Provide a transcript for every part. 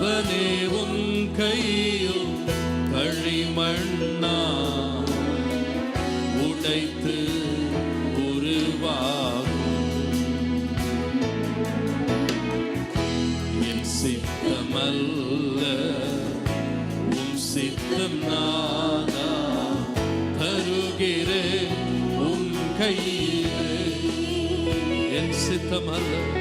அவனே உன் கையில் களிமண்ணா. உடைத்து உருவாகும். என் சித்தமல்ல உம் சித்தம் நானா தருகிறேன் உன் கையிலே. என் சித்தமல்ல.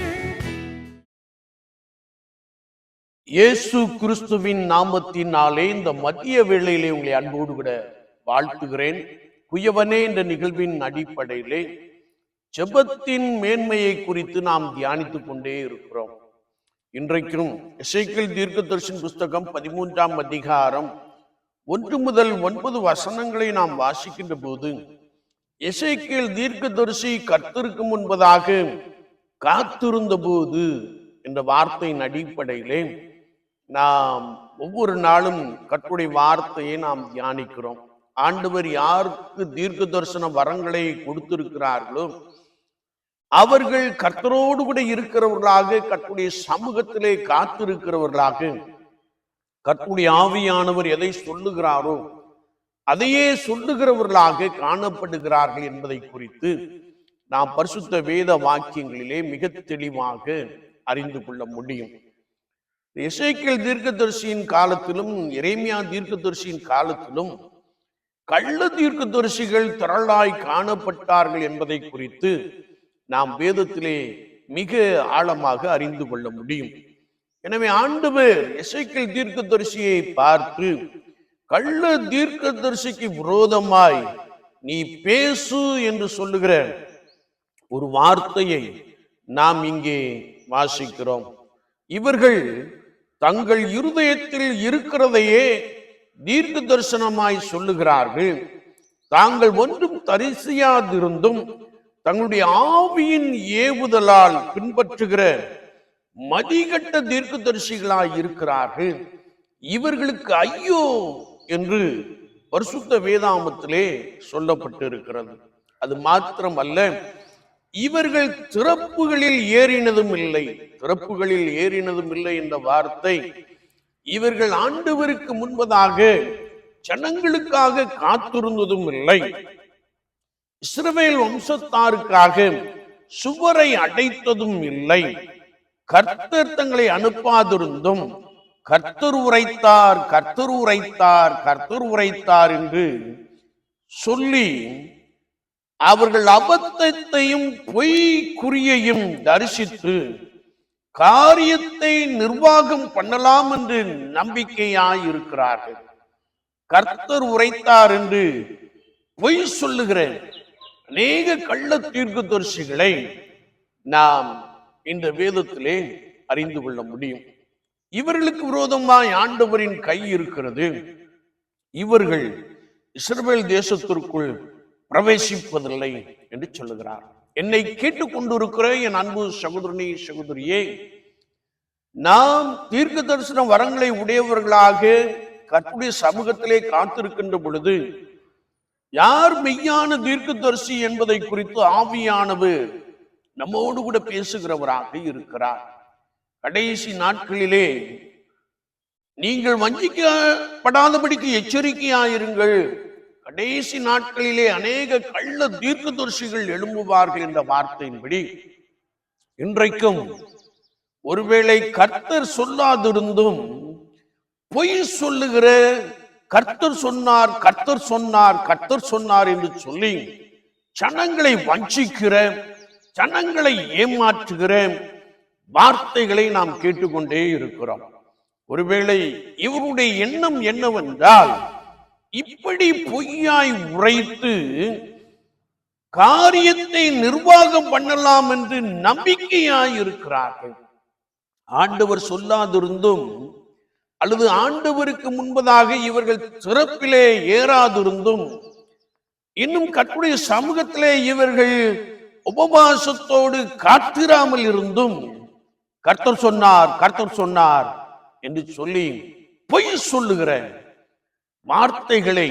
இயேசு கிறிஸ்துவின் நாமத்தினாலே இந்த மதிய வேளையிலே உங்களை அன்போடு கூட வாழ்த்துகிறேன். குயவனே என்ற நிகழ்வின் அடிப்படையிலே ஜெபத்தின் மேன்மையை குறித்து நாம் தியானித்துக் கொண்டே இருக்கிறோம். இன்றைக்கும் இசைக்கில் தீர்க்கதர்ஷன் புஸ்தகம் பதிமூன்றாம் அதிகாரம் ஒன்று முதல் ஒன்பது வசனங்களை நாம் வாசிக்கின்ற போது இசைக்கேல் தீர்க்கதரிசி கர்த்தருக்கு முன்பதாக காத்திருந்த போது என்ற வார்த்தையின் அடிப்படையிலே நாம் ஒவ்வொரு நாளும் கர்த்தருடைய வார்த்தையை நாம் தியானிக்கிறோம். ஆண்டவர் யாருக்கு தீர்க்க தரிசன வரங்களை கொடுத்திருக்கிறார்களோ அவர்கள் கர்த்தரோடு கூட இருக்கிறவர்களாக கற்றுடைய சமூகத்திலே காத்திருக்கிறவர்களாக கர்த்தருடைய ஆவியானவர் எதை சொல்லுகிறாரோ அதையே சொல்லுகிறவர்களாக காணப்படுகிறார்கள் என்பதை குறித்து நாம் பரிசுத்த வேத வாக்கியங்களிலே மிக தெளிவாக அறிந்து கொள்ள முடியும். இசைக்கல் தீர்க்கதரிசியின் காலத்திலும் இறைமையா தீர்க்கதரிசியின் காலத்திலும் கள்ள தீர்க்கதரிசிகள் திரளாய் காணப்பட்டார்கள் என்பதை குறித்து நாம் வேதத்திலே மிக ஆழமாக அறிந்து கொள்ள முடியும். எனவே ஆண்டவர் இசைக்கல் தீர்க்கதரிசியை பார்த்து கள்ள தீர்க்கதரிசிக்கு விரோதமாய் நீ பேசு என்று சொல்லுகிற ஒரு வார்த்தையை நாம் இங்கே வாசிக்கிறோம். இவர்கள் தங்கள் இருதயத்தில் இருக்கிறதையே தீர்க்க தரிசனமாய் சொல்லுகிறார்கள். தாங்கள் ஒன்றும் தரிசியாதிருந்தும் தங்களுடைய ஆவியின் ஏவுதலால் பின்பற்றுகிற மதிகட்ட தீர்க்கதரிசிகளாய் இருக்கிறார்கள். இவர்களுக்கு ஐயோ என்று பரிசுத்த வேதாமத்திலே சொல்லப்பட்டிருக்கிறது. அது மாத்திரமல்ல இவர்கள் திறப்புகளில் ஏறினதும் இல்லை. திறப்புகளில் ஏறினதும் இல்லை என்ற வார்த்தை இவர்கள் ஆண்டவருக்கு முன்பதாக ஜனங்களுக்காக காத்திருந்ததும் இல்லை. இஸ்ரவேல் வம்சத்தாருக்காக சுவரை அடைத்ததும் இல்லை. கர்த்தர் தங்களை அனுப்பாதிருந்தும் கர்த்தர் உரைத்தார் கர்த்தர் உரைத்தார் கர்த்தர் உரைத்தார் என்று சொல்லி அவர்கள் அபத்தத்தையும் பொய் குறியையும் தரிசித்து காரியத்தை நிர்வாகம் பண்ணலாம் என்று நம்பிக்கையாய் இருக்கிறார்கள் கர்த்தர் உரைத்தார் என்று பொய் சொல்லுகிற அநேக கள்ள தீர்க்கதரிசிகளை நாம் இந்த வேதத்திலே அறிந்து கொள்ள முடியும். இவர்களுக்கு விரோதமாய் ஆண்டவரின் கை இருக்கிறது. இவர்கள் இஸ்ரேல் தேசத்திற்குள் பிரவேசிப்பதில்லை என்று சொல்லுகிறார். என்னை கேட்டுக்கொண்டிருக்கிற என் அன்பு சகோதரனே சகோதரியே. நாம் தீர்க்க தரிசன வரங்களை உடையவர்களாக கற்புடைய சமூகத்திலே காத்திருக்கின்ற பொழுது யார் மெய்யான தீர்க்கதரிசி என்பதை குறித்து ஆவியானவர் நம்மோடு கூட பேசுகிறவராக இருக்கிறார். கடைசி நாட்களிலே நீங்கள் வஞ்சிக்கப்படாதபடிக்கு எச்சரிக்கையாயிருங்கள். கடைசி நாட்களிலே அநேக கள்ள தீர்க்கதரிசிகள் எழும்புவார்கள் என்ற வார்த்தையின்படி இன்றைக்கும் ஒருவேளை கர்த்தர் சொல்லாதிருந்தும் பொய் சொல்லுகிற கர்த்தர் சொன்னார் கர்த்தர் சொன்னார் கர்த்தர் சொன்னார் என்று சொல்லி ஜனங்களை வஞ்சிக்கிற ஜனங்களை ஏமாற்றுகிற வார்த்தைகளை நாம் கேட்டுக்கொண்டே இருக்கிறோம். ஒருவேளை இவருடைய எண்ணம் என்னவென்றால் இப்படி பொய்யாய் உரைத்து காரியத்தை நிர்வாகம் பண்ணலாம் என்று நம்பிக்கையாய் இருக்கிறார்கள் ஆண்டவர் சொல்லாதிருந்தும் அல்லது ஆண்டவருக்கு முன்பதாக இவர்கள் சிறப்பிலே ஏறாதிருந்தும் இன்னும் கட்டுடைய சமூகத்திலே இவர்கள் உபவாசத்தோடு காத்திராமல் இருந்தும் கர்த்தர் சொன்னார் கர்த்தர் சொன்னார் என்று சொல்லி பொய் சொல்லுகிறேன். வார்த்தைகளை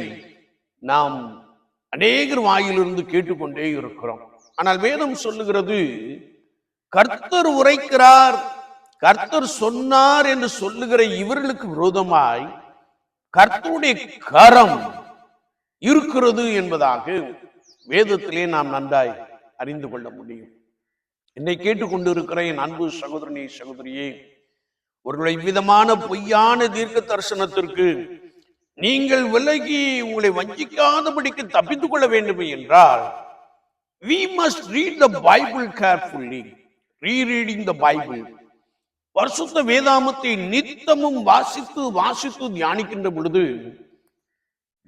நாம் அநேகர் வாயிலிருந்து கேட்டுக்கொண்டே இருக்கிறோம். ஆனால் வேதம் சொல்லுகிறது கர்த்தர் உரைக்கிறார் கர்த்தர் சொன்னார் என்று சொல்லுகிற இவர்களுக்கு விரோதமாய் கர்த்தருடைய கரம் இருக்கிறது என்பதாக வேதத்திலே நாம் நன்றாய் அறிந்து கொள்ள முடியும். என்னை கேட்டுக்கொண்டிருக்கிற என் அன்பு சகோதரனே சகோதரியே ஒரு விதமான பொய்யான தீர்க்க தரிசனத்திற்கு நீங்கள் விலகி உங்களை வஞ்சிக்காதபடிக்கு தப்பித்துக் கொள்ள வேண்டும் என்றால் we must read the Bible carefully rereading the Bible வருஷத்த வேதாமத்தை நித்தமும் வாசித்து வாசித்து தியானிக்கின்ற பொழுது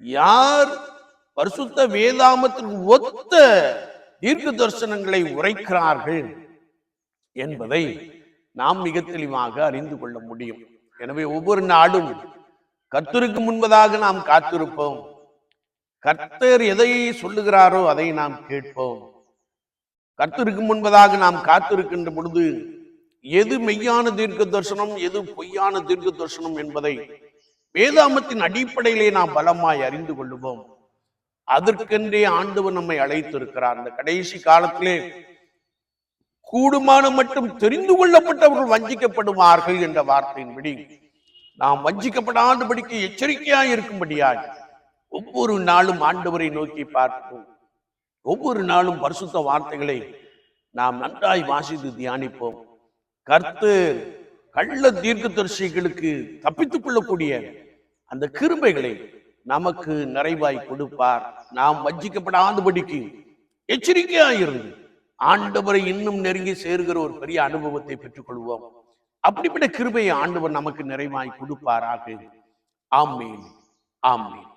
யார் பரிசுத்த வேதாமத்திற்கு ஒத்த தீர்க்க தரிசனங்களை உரைக்கிறார்கள் என்பதை நாம் மிக தெளிவாக அறிந்து கொள்ள முடியும். எனவே ஒவ்வொரு நாடும் கர்த்தருக்கு முன்பதாக நாம் காத்திருப்போம். கர்த்தர் எதை சொல்லுகிறாரோ அதை நாம் கேட்போம். கர்த்தருக்கு முன்பதாக நாம் காத்திருக்கின்ற பொழுது எது மெய்யான தீர்க்க தரிசனம் எது பொய்யான தீர்க்க தரிசனம் என்பதை வேதாமத்தின் அடிப்படையிலே நாம் பலமாய் அறிந்து கொள்ளுவோம். அதற்கென்றே ஆண்டவர் நம்மை அழைத்திருக்கிறார். அந்த கடைசி காலத்திலே கூடுமான மட்டும் தெரிந்து கொள்ளப்பட்டவர்கள் வஞ்சிக்கப்படுவார்கள் என்ற வார்த்தையின்படி நாம் வஞ்சிக்கப்படாதபடிக்கு எச்சரிக்கையாய் இருக்கும்படியாய் ஒவ்வொரு நாளும் ஆண்டவரை நோக்கி பார்ப்போம். ஒவ்வொரு நாளும் பரிசுத்த வார்த்தைகளை நாம் நன்றாய் வாசித்து தியானிப்போம். கர்த்து கள்ள தீர்க்க தரிசிகளுக்கு தப்பித்துக் கொள்ளக்கூடிய அந்த கிருமைகளை நமக்கு நிறைவாய் கொடுப்பார். நாம் வஞ்சிக்கப்படாதபடிக்கு எச்சரிக்கையாயிருந்து ஆண்டவரை இன்னும் நெருங்கி சேர்கிற ஒரு பெரிய அனுபவத்தை பெற்றுக்கொள்வோம். அப்படிப்பட்ட கிருபையை ஆண்டவர் நமக்கு நிறைவாய் கொடுப்பாராக. ஆம் ஆமீன்.